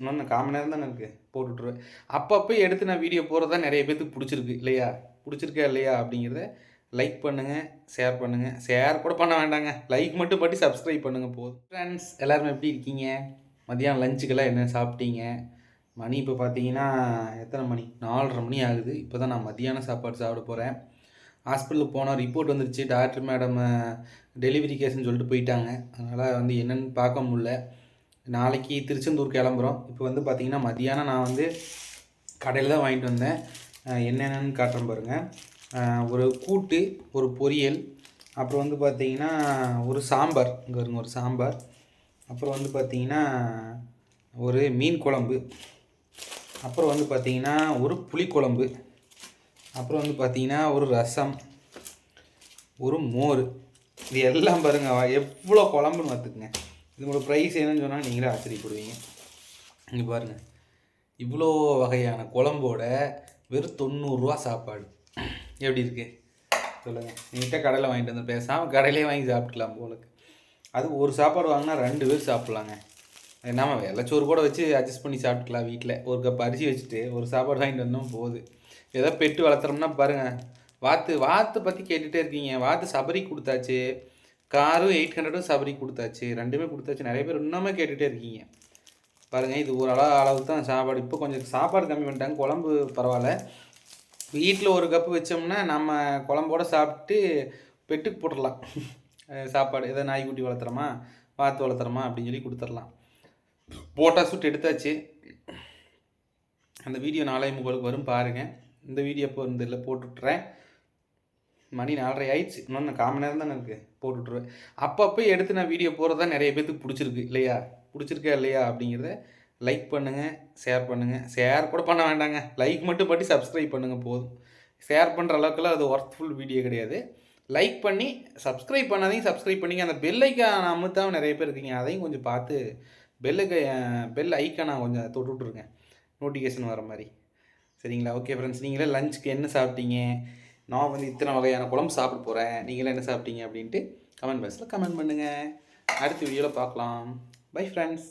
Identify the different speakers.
Speaker 1: இன்னொன்று காமன் நேரம் தானே இருக்குது போட்டுட்ருவேன் அப்பப்போ எடுத்து நான் வீடியோ போகிறது தான் நிறைய பேத்துக்கு பிடிச்சிருக்கு இல்லையா? பிடிச்சிருக்கா இல்லையா அப்படிங்கிறத லைக் பண்ணுங்கள் ஷேர் பண்ணுங்கள் ஷேர் கூட பண்ண வேண்டாங்க. லைக் மட்டும் பட்டி சப்ஸ்கிரைப் பண்ணுங்கள் போதும். ஃப்ரெண்ட்ஸ் எல்லாருமே எப்படி இருக்கீங்க? மதியானம் லஞ்சுக்கெல்லாம் என்ன சாப்பிட்டீங்க? மணி இப்போ பார்த்தீங்கன்னா எத்தனை மணி? நாலரை மணி ஆகுது. இப்போ தான் நான் மதியான சாப்பாடு சாப்பிட போகிறேன் ஹாஸ்பிட்டலுக்கு போனால் ரிப்போர்ட் வந்துருச்சு. டாக்டர் மேடம் டெலிவரி கேஸ்ன்னு சொல்லிட்டு போயிட்டாங்க. அதனால் வந்து என்னென்னு பார்க்க முடில நாளைக்கு திருச்செந்தூர் கிளம்புறோம். இப்போ வந்து பார்த்திங்கன்னா மதியானம் நான் வந்து கடையில் தான் வாங்கிட்டு வந்தேன். என்னென்னு காட்டுறேன் பாருங்கள் ஒரு கூட்டு ஒரு பொரியல் அப்புறம் வந்து பார்த்திங்கன்னா ஒரு சாம்பார். இங்கே இருங்க ஒரு சாம்பார். அப்புறம் வந்து பார்த்திங்கன்னா ஒரு மீன் குழம்பு. அப்புறம் வந்து பார்த்திங்கன்னா ஒரு புளிக்குழம்பு அப்புறம் வந்து பார்த்திங்கன்னா ஒரு ரசம் ஒரு மோர். இது எல்லாம் பாருங்க எவ்வளோ குழம்புன்னு பார்த்துக்குங்க. இதோட ப்ரைஸ் என்னன்னு சொன்னால் நீங்களே ஆச்சரியப்படுவீங்க. இங்கே பாருங்கள் இவ்வளோ வகையான குழம்போட வெறும் தொண்ணூறுரூவா சாப்பாடு. எப்படி இருக்குது சொல்லுங்கள் நீட்டாக கடையில் வாங்கிட்டு வந்து பேசாமல் கடையிலே வாங்கி சாப்பிட்டுக்கலாம் போலக்கு அது ஒரு சாப்பாடு வாங்கினா ரெண்டு பேர் சாப்பிட்லாங்க. நம்ம வெள்ளச்சோறு கூட வச்சு அட்ஜஸ்ட் பண்ணி சாப்பிட்டுக்கலாம் வீட்டில் ஒரு கப் அரிசி வச்சுட்டு ஒரு சாப்பாடு வாங்கிட்டு வந்தோம் போகுது ஏதோ பெட்டு வளர்த்துறோம்னா பாருங்கள் வாத்து வாத்து பற்றி கேட்டுகிட்டே இருக்கீங்க. வாத்து சபரி கொடுத்தாச்சு. காரும் எயிட் ஹண்ட்ரடும் சபரி கொடுத்தாச்சு. ரெண்டுமே கொடுத்தாச்சு. நிறைய பேர் இன்னுமே கேட்டுகிட்டே இருக்கீங்க. பாருங்கள் இது ஒரு அளவு அளவுக்கு தான் சாப்பாடு. இப்போ கொஞ்சம் சாப்பாடு கம்மி பண்ணிட்டாங்க. குழம்பு பரவாயில்ல. வீட்டில் ஒரு கப்பு வச்சோம்னா நம்ம குழம்போட சாப்பிட்டு பெட்டுக்கு போட்டுடலாம். சாப்பாடு. எதாவது நாய்க்குட்டி வளர்த்துறோமா? வாத்து வளர்த்துறோமா? அப்படின்னு சொல்லி கொடுத்துடலாம். போட்டா சுட்டு எடுத்தாச்சு. அந்த வீடியோ நாளை உங்களுக்கு வரும். பாருங்கள் இந்த வீடியோ இப்போ இந்த இதில் போட்டுட்றேன் மணி நாலரை ஆயிடுச்சு. இன்னொன்று காமன் நேரம் தானே இருக்குது போட்டுட்ருவேன் அப்பப்போ எடுத்து நான் வீடியோ போகிறது தான் நிறைய பேத்துக்கு பிடிச்சிருக்கு. இல்லையா? பிடிச்சிருக்கா இல்லையா அப்படிங்கிறத லைக் பண்ணுங்கள் ஷேர் பண்ணுங்கள் ஷேர் கூட பண்ண வேண்டாங்க. லைக் மட்டும் பட்டி சப்ஸ்கிரைப் பண்ணுங்கள் போதும். ஷேர் பண்ணுற அளவுக்குலாம் அது ஒர்த்ஃபுல் வீடியோ கிடையாது. லைக் பண்ணி சப்ஸ்கிரைப் பண்ணாதையும் சப்ஸ்கிரைப் பண்ணிங்க. அந்த பெல் ஐக்கான் நிறைய பேர் இருக்கீங்க. அதையும் கொஞ்சம் பார்த்து பெல்லுக்கு பெல் ஐக்கானை கொஞ்சம் தொட்டு விட்ருங்க நோட்டிஃபிகேஷன் வர மாதிரி. சரிங்களா? ஓகே ஃப்ரெண்ட்ஸ் நீங்களே லஞ்சுக்கு என்ன சாப்பிட்டீங்க? நான் வந்து இத்தனை வகையான குழம்பு சாப்பிட போகிறேன் நீங்களாம் என்ன சாப்பிட்டீங்க அப்படின்ட்டு கமெண்ட் பாக்ஸில் கமெண்ட் பண்ணுங்கள் அடுத்த வீடியோவில் பார்க்கலாம். Bye friends